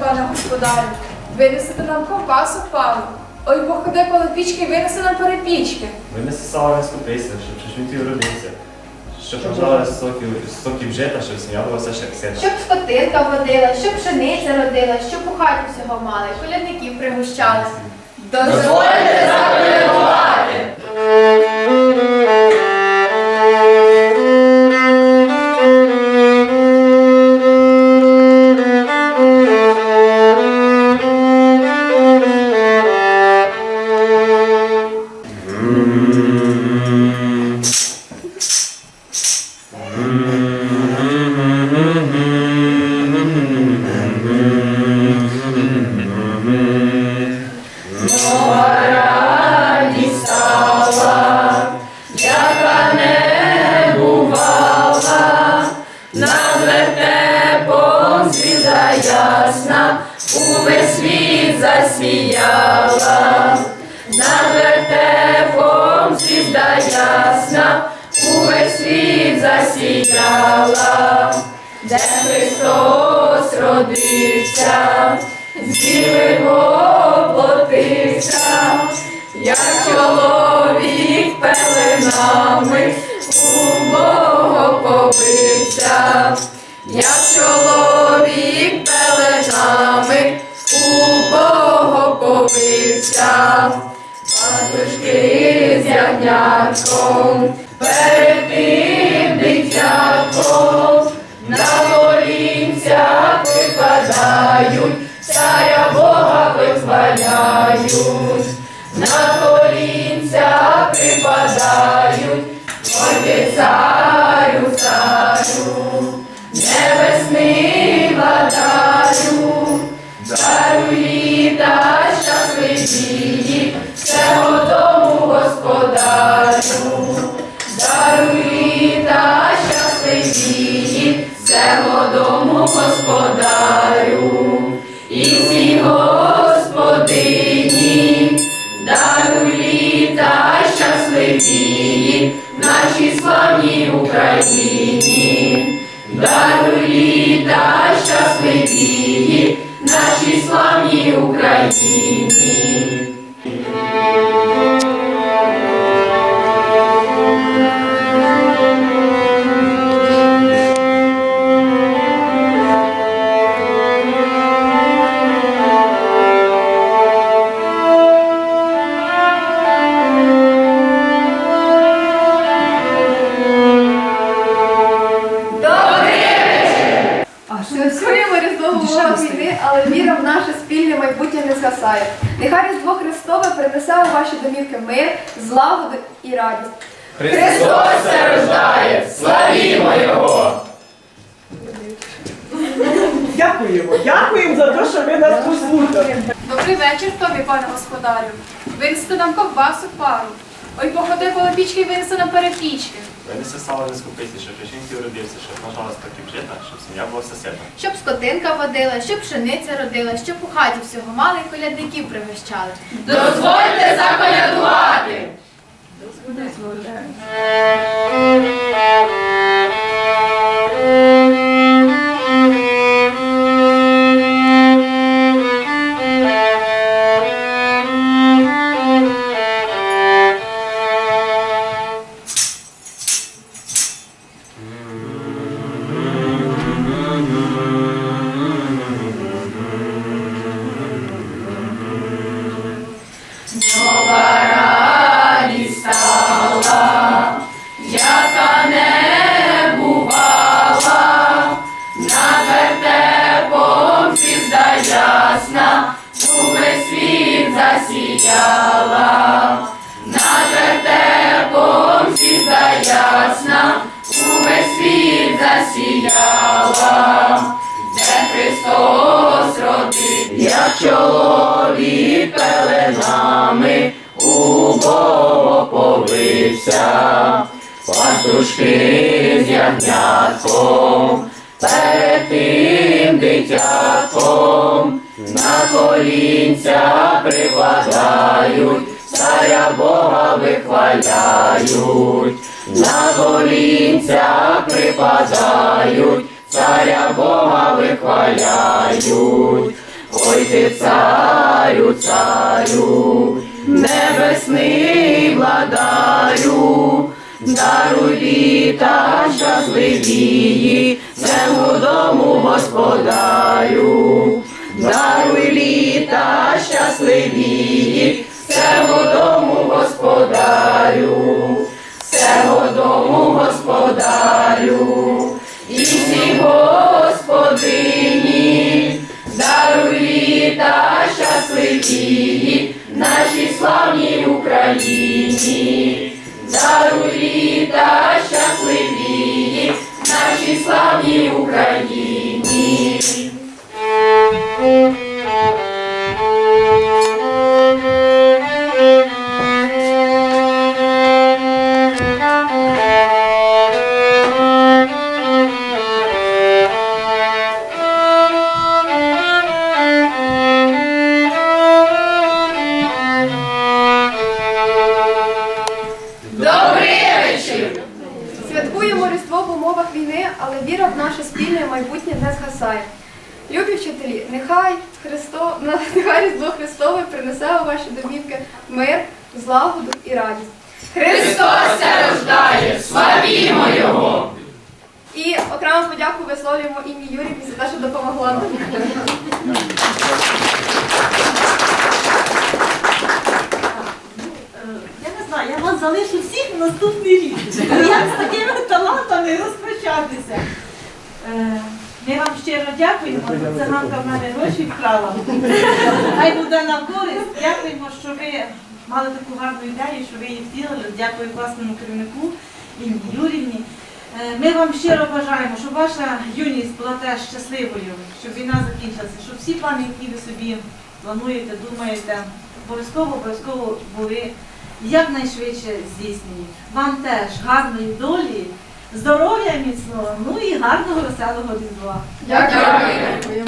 пане господарю. Винесете нам ковбасу пару. Ой, походи коло пічки, винеси нам перепічки. Винеси саваринську пісню, щоб чуть-чуть родився. Щоб пожали соків, соків жита, щоб була ще. Щоб скотинка водила, щоб пшениця родила, щоб у хаті всього мали, колядників пригощали. Дозвольте заколядувати! ясна, увесь світ засіяла, над вертепом звізда ясна, увесь світ засіяла, де Христос родився, зіли воплотився, як чоловік пеленами у Бога побився як чоловік пеленами убого побився, пастушки з ягнятком, перед тим дитятком, на колінця випадають, царя Бога вихваляють, на колінця припадають, Отця господарю, і всі господині, даруй літа щасливі. Нашій славні Україні, даруй літа щасливі. Нашій славні Україні. Святкуємо Різдво умовах війни, але віра в наше спільне майбутнє не згасає. Нехай Різдво Христове принесе у ваші домівки мир, злагоду і радість. Христос рождає! Славімо Його! Дякуємо, дякуємо за те, що ви нас послухали. Добрий вечір тобі, пане господарю. Винесете нам ковбасу пару. Ой, походи коло пічки, винеси на перепічки. Винеси не пісню, щоб чуть-чуть родився, щоб нажалась таки жита, щоб сім'я була все. Щоб скотинка водила, щоб пшениця родила, щоб у хаті всього мали, колядників пригощали. Дозвольте заколядувати! ясна, увесь світ засіяла, над вертепом звізда ясна, увесь світ засіяла, де Христос родив, як чоловік пеленами у Бога повився, пастушки з ягнятком перед тим дитятком на колінця припадають, царя Бога вихваляють, на колінця припадають, царя Бога вихваляють, Ой ти царю, царю, небесний владарю, даруй літа щасливі цьому дому господарю, даруй літа щасливі, цьому дому господарю, славній Україні. Святкуємо Різдво в умовах війни, але віра в наше спільне майбутнє не згасає. Любі вчителі, нехай Христо, нехай Різдво Христове принесе у ваші домівки мир, злагоду і радість. Христос рождає, славімо Його! І окрему подяку висловлюємо ім'ї Юрівні за те, що допомогла нам. Я не знаю, я вас залишу всіх на наступний рік. Як з такими талантами розпочатися? Е, Ми вам щиро дякуємо, бо циганка в мене гроші вкрала. Хай буде на користь. Дякуємо, що ви мали таку гарну ідею, що ви її втілили. Дякую класному керівнику Інні Юрівні. Е, Ми вам щиро бажаємо, щоб ваша юність була теж щасливою, щоб війна закінчилася, щоб всі плани, які ви собі плануєте, думаєте, обов'язково обов'язково були якнайшвидше здійснені. Вам теж гарної долі, здоров'я міцного, ну і гарного веселого різдва. Дякую.